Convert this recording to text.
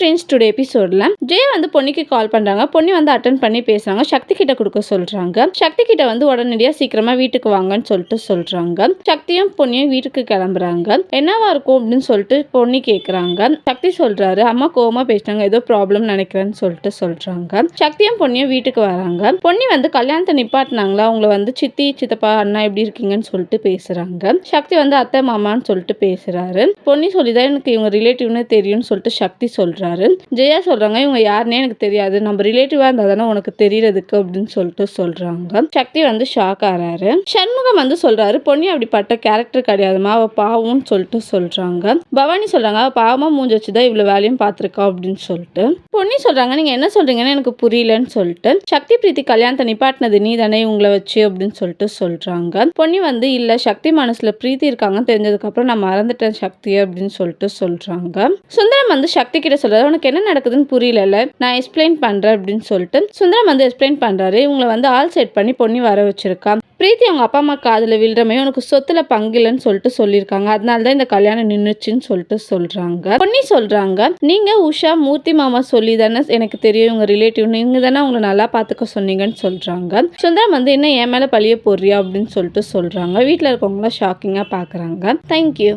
Friends today எபிசோட்ல ஜெய வந்து பொன்னிக்கு கால் பண்றாங்க. பொன்னி வந்து அட்டன் பண்ணி பேசுறாங்க. சக்தி கிட்ட கொடுக்க சொல்றாங்க. சக்தி கிட்ட வந்து உடனடியா சீக்கிரமா வீட்டுக்கு வாங்கன்னு சொல்லிட்டு சொல்றாங்க. சக்தியும் பொண்ணியும் வீட்டுக்கு கிளம்புறாங்க. என்னவா இருக்கும் அப்படின்னு சொல்லிட்டு பொன்னி கேக்குறாங்க. சக்தி சொல்றாரு அம்மா கோவமாக பேசினாங்க ஏதோ ப்ராப்ளம் நினைக்கிறேன்னு சொல்லிட்டு சொல்றாங்க. சக்தியும் பொண்ணியும் வீட்டுக்கு வராங்க. பொன்னி வந்து கல்யாணத்தை நிப்பாட்டினாங்களா? அவங்கள வந்து சித்தி சித்தப்பா அண்ணா எப்படி இருக்கீங்கன்னு சொல்லிட்டு பேசுறாங்க. சக்தி வந்து அத்தை மாமான்னு சொல்லிட்டு பேசுறாரு. பொன்னி சொல்லிதான் எனக்கு இவங்க ரிலேட்டிவ்னு தெரியும்னு சொல்லிட்டு சக்தி சொல்கிறாரு ஜெயா சொல்கிறாங்க இவங்க யாருன்னே எனக்கு தெரியாது. நம்ம ரிலேட்டிவாக இருந்தால் தானே உனக்கு தெரியறதுக்கு அப்படின்னு சொல்லிட்டு சொல்றாங்க. சக்தி வந்து ஷாக் ஆகிறாரு சண்முகம் வந்து சொல்றாரு பொன்னி அப்படிப்பட்ட கேரக்டர் கிடையாதுமா அவ பாவம்னு சொல்லிட்டு சொல்றாங்க. பவானி சொல்றாங்க அவள் பாவமாக மூஞ்சி வச்சுதான் இவ்வளவு வேலையும் பார்த்துருக்கா அப்படின்னு சொல்லிட்டு. பொன்னி சொல்றாங்க நீங்க என்ன சொல்றீங்கன்னு எனக்கு புரியலன்னு சொல்லிட்டு. சக்தி பிரீத்தி கல்யாணத்தை நிப்பாட்டினது நீ தானே இவங்களை வச்சு அப்படின்னு சொல்லிட்டு சொல்றாங்க. பொன்னி வந்து இல்லை சக்தி மனசில் பிரீத்தி இருக்காங்கன்னு தெரிஞ்சதுக்கு அப்புறம் நான் மறந்துட்டேன் சக்தி அப்படின்னு சொல்லிட்டு சொல்றாங்க. சுந்தரம் வந்து சக்தி கிட்ட சொல்கிறாரு உனக்கு என்ன நடக்குதுன்னு புரியல நான் எக்ஸ்பிளைன் பண்றேன் அப்படின்னு சொல்லிட்டு சுந்தரம் வந்து எக்ஸ்பிளைன் பண்றாரு. இவங்களை வந்து ஆல் செட் பண்ணி பொண்ணி வர வச்சிருக்கான் பிரீத்தி அவங்க அப்பா அம்மா காதுல விழுறமே உனக்கு சொத்துல பங்கில்லைன்னு சொல்லிட்டு சொல்லியிருக்காங்க. அதனால தான் இந்த கல்யாணம் நின்றுச்சுன்னு சொல்லிட்டு சொல்றாங்க. பொன்னி சொல்றாங்க நீங்க உஷா மூர்த்தி மாமா சொல்லி தானே எனக்கு தெரியும். இவங்க ரிலேட்டிவ் நீங்க தானே அவங்களை நல்லா பார்த்துக்க சொன்னீங்கன்னு சொல்றாங்க. சுந்தரம் வந்து என்ன என் மேல பழிய போடுறியா? அப்படின்னு சொல்லிட்டு சொல்றாங்க. வீட்டில் இருக்கவங்களாம் ஷாக்கிங்கா பாக்குறாங்க தேங்க்யூ